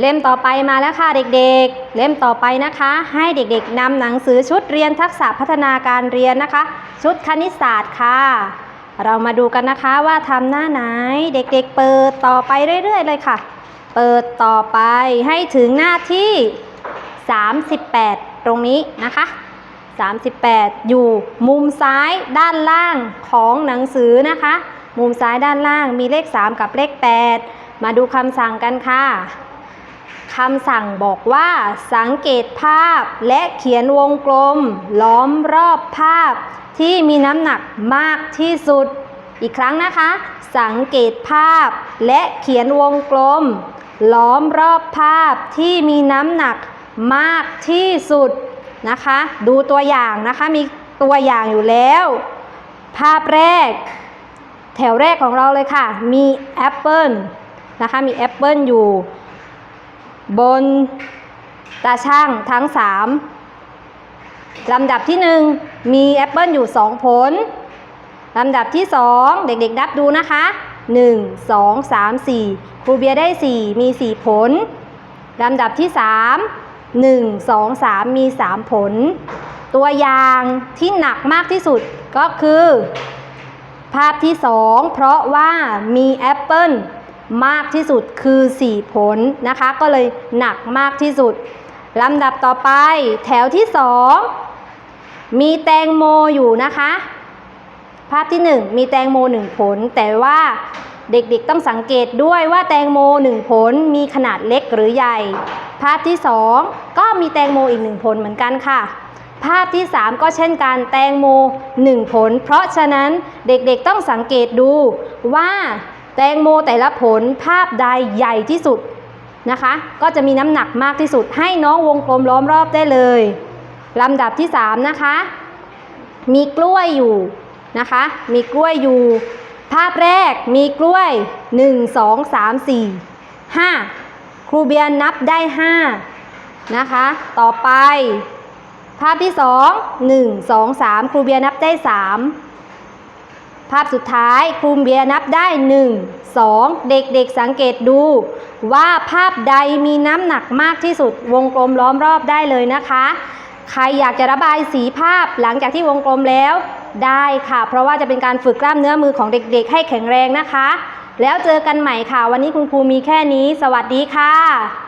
เล่มต่อไปมาแล้วค่ะเด็กๆ เล่มต่อไปนะคะ ให้เด็กๆนำหนังสือชุดเรียนทักษะพัฒนาการเรียนนะคะ ชุดคณิตศาสตร์ค่ะ เรามาดูกันนะคะว่าทำหน้าไหนเด็กๆ เปิดต่อไปเรื่อยๆ เลยค่ะ เปิดต่อไปให้ถึงหน้าที่ 38 ตรงนี้นะคะ 38 อยู่มุมซ้ายด้านล่างของหนังสือนะคะ มุมซ้ายด้านล่างมีเลข 3 กับเลข 8 มาดูคำสั่งกันค่ะ คำสั่งบอกว่า สังเกตภาพและเขียนวงกลม ล้อมรอบภาพ ที่มีน้ำหนักมากที่สุด อีกครั้งนะคะ สังเกตภาพและเขียนวงกลม ล้อมรอบภาพที่มีน้ำหนักมากที่สุดนะคะ ดูตัวอย่างนะคะมีตัวอย่างอยู่แล้ว ภาพแรก แถวแรกของเราเลยค่ะ มีแอปเปิลนะคะมีแอปเปิลอยู่ บนตาช่างทั้ง 3ลำดับที่ 1 มีแอปเปิลอยู่ 2 ผลลำดับที่ 2 เด็กๆนับดูนะคะ 1 2 3 4 ครูเบียร์ได้ 4 มี 4 ผลลำดับที่ 3 1 2 3 มี 3 ผล ตัวอย่างที่หนักมากที่สุดก็คือ ภาพที่ 2 เพราะว่ามีแอปเปิล มากที่สุดคือ 4 ผลนะคะ ก็เลยหนักมากที่สุดลำดับต่อไปแถวที่ 2 มีแตงโมอยู่นะคะ ภาพที่ 1 มีแตงโม 1 ผล แต่ว่าเด็กๆต้องสังเกตด้วยว่าแตงโม 1 ผลมีขนาดเล็กหรือใหญ่ ภาพที่ 2 ก็มีแตงโมอีก 1 ผลเหมือนกันค่ะ ภาพที่ 3 ก็เช่นกันแตงโม 1 ผล เพราะฉะนั้นเด็กๆต้องสังเกตดูว่า แตงโมแต่ละผลภาพใดใหญ่ที่สุดนะคะ ก็จะมีน้ำหนักมากที่สุด ให้น้องวงกลมล้อมรอบได้เลยลำดับที่ 3 นะคะ มีกล้วยอยู่นะคะ มีกล้วยอยู่ ภาพแรกมีกล้วย 1 2 3 4 5 ครูเบียร์นับได้ 5 นะคะ ต่อไป ภาพที่ 2 1 2 3 ครูเบียร์นับได้ 3 ภาพสุดท้ายครูเบียร์นับได้ 1 2 เด็กๆสังเกตดู ว่าภาพใดมีน้ำหนักมากที่สุด วงกลมล้อมรอบได้เลยนะคะ ใครอยากจะระบายสีภาพหลังจากที่วงกลมแล้ว ได้ค่ะ เพราะว่าจะเป็นการฝึกกล้ามเนื้อมือของเด็กๆ ให้แข็งแรงนะคะ แล้วเจอกันใหม่ค่ะ วันนี้คุณครูมีแค่นี้ สวัสดีค่ะ